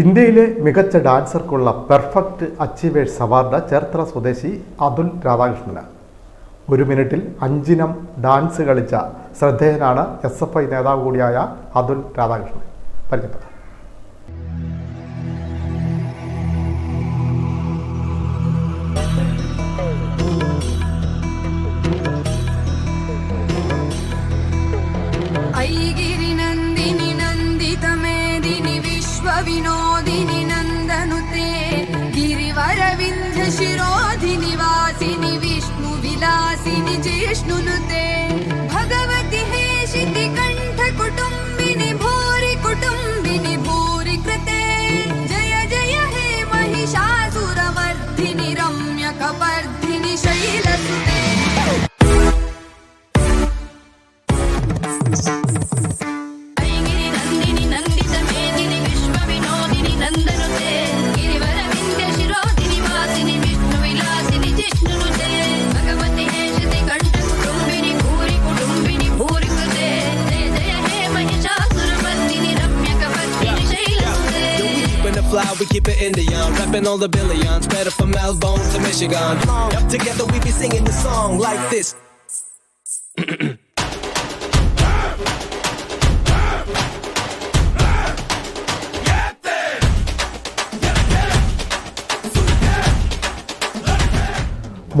ഇന്ത്യയിലെ മികച്ച ഡാൻസർക്കുള്ള പെർഫെക്റ്റ് അച്ചീവേഴ്സ് അവാർഡ് ചേർത്തല സ്വദേശി അതുൽ രാധാകൃഷ്ണന്. ഒരു മിനിറ്റിൽ അഞ്ചിനം ഡാൻസ് കളിച്ച ശ്രദ്ധേയനാണ് എസ് എഫ് ഐ നേതാവ് കൂടിയായ അതുൽ രാധാകൃഷ്ണൻ. പരിചയപ്പെട്ടത് നന്ദിനി നന്ദിതമേദിനി विश्वविनोदिनि नन्दनुते गिरिवरविन्ध्यशिरोधिनि वासिनि विष्णुविलासिनि जिष्णुनुते भगवति हेशिति कण्ठकुटुम्बिनि भूरि कुटुम्बिनि भूरि कृते जय जय हे महिषासुरमर्धिनि रम्यकपर्धिनि शैलसुते fly, we keep it in the young. Rapping all the billions. Better from Melbourne to Michigan. Yep, together, we be singing the song like this.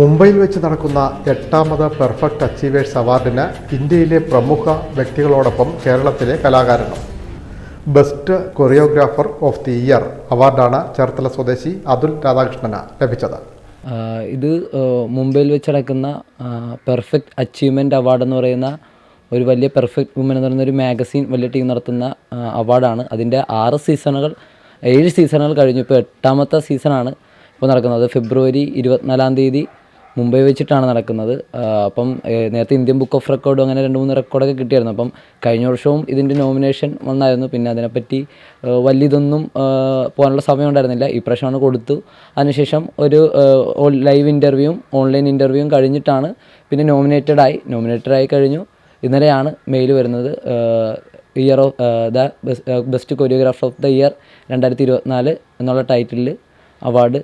മുംബൈയിൽ വെച്ച് നടക്കുന്ന എട്ടാമത് പെർഫെക്റ്റ് അച്ചീവേഴ്സ് അവാർഡിന് ഇന്ത്യയിലെ പ്രമുഖ വ്യക്തികളോടൊപ്പം കേരളത്തിലെ കലാകാരനും best choreographer of the year അവാർഡാണ് ചേർത്തല സ്വദേശി അതുൽ രാധാകൃഷ്ണന് ലഭിച്ചത്. ഇത് മുംബൈയിൽ വെച്ച് നടക്കുന്ന പെർഫെക്റ്റ് അച്ചീവ്മെന്റ് അവാർഡ് എന്ന് പറയുന്ന ഒരു വലിയ പെർഫെക്റ്റ് വുമൻ എന്ന് പറയുന്ന ഒരു മാഗസീൻ വലിയ ടീം നടത്തുന്ന അവാർഡാണ്. അതിന്റെ ആറ് സീസണുകൾ ഏഴ് സീസണുകൾ കഴിഞ്ഞു. ഇപ്പോൾ എട്ടാമത്തെ സീസണാണ് ഇപ്പോൾ നടക്കുന്നത്. ഫെബ്രുവരി ഇരുപത്തിനാലാം തീയതി മുംബൈ വെച്ചിട്ടാണ് നടക്കുന്നത്. അപ്പം നേരത്തെ ഇന്ത്യൻ ബുക്ക് ഓഫ് റെക്കോർഡും അങ്ങനെ രണ്ട് മൂന്ന് റെക്കോർഡൊക്കെ കിട്ടിയായിരുന്നു. അപ്പം കഴിഞ്ഞ വർഷവും ഇതിന്റെ നോമിനേഷൻ വന്നായിരുന്നു. പിന്നെ അതിനെപ്പറ്റി വലിയതൊന്നും പോകാനുള്ള സമയം ഉണ്ടായിരുന്നില്ല. ഈ പ്രശ്നമാണ് കൊടുത്തു. അതിനുശേഷം ഒരു ലൈവ് ഇന്റർവ്യൂവും ഓൺലൈൻ ഇന്റർവ്യൂവും കഴിഞ്ഞിട്ടാണ് പിന്നെ നോമിനേറ്റഡ് ആയി നോമിനേറ്റഡ് ആയി കഴിഞ്ഞു. ഇന്നലെയാണ് മെയിൽ വരുന്നത്. Year of the best choreographer of the year രണ്ടായിരത്തി ഇരുപത്തിനാല് എന്നുള്ള ടൈറ്റിലിൽ അവാർഡ്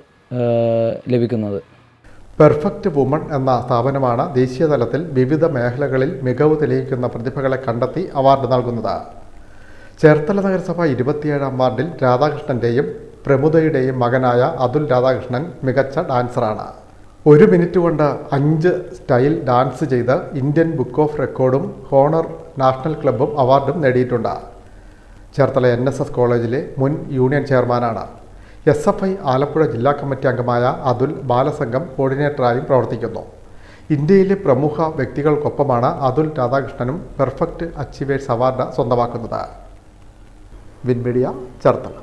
ലഭിക്കുന്നത്. പെർഫെക്റ്റ് വുമൺ എന്ന സ്ഥാപനമാണ് ദേശീയ തലത്തിൽ വിവിധ മേഖലകളിൽ മികവ് തെളിയിക്കുന്ന പ്രതിഭകളെ കണ്ടെത്തി അവാർഡ് നൽകുന്നത്. ചേർത്തല നഗരസഭ ഇരുപത്തിയേഴാം വാർഡിൽ രാധാകൃഷ്ണന്റെയും പ്രമുദയുടെയും മകനായ അതുൽ രാധാകൃഷ്ണൻ മികച്ച ഡാൻസറാണ്. ഒരു മിനിറ്റ് കൊണ്ട് അഞ്ച് സ്റ്റൈൽ ഡാൻസ് ചെയ്ത് ഇന്ത്യൻ ബുക്ക് ഓഫ് റെക്കോർഡും ഹോണർ നാഷണൽ ക്ലബ്ബും അവാർഡും നേടിയിട്ടുണ്ട്. ചേർത്തല എൻ കോളേജിലെ മുൻ യൂണിയൻ ചെയർമാനാണ്. എസ് എഫ് ഐ ആലപ്പുഴ ജില്ലാ കമ്മിറ്റി അംഗമായ അതുൽ ബാലസംഘം കോർഡിനേറ്ററായും പ്രവർത്തിക്കുന്നു. ഇന്ത്യയിലെ പ്രമുഖ വ്യക്തികൾക്കൊപ്പമാണ് അതുൽ രാധാകൃഷ്ണനും പെർഫെക്റ്റ് അച്ചീവേഴ്സ് അവാർഡ് സ്വന്തമാക്കുന്നത്. വിൻമീഡിയ ചേർത്തല.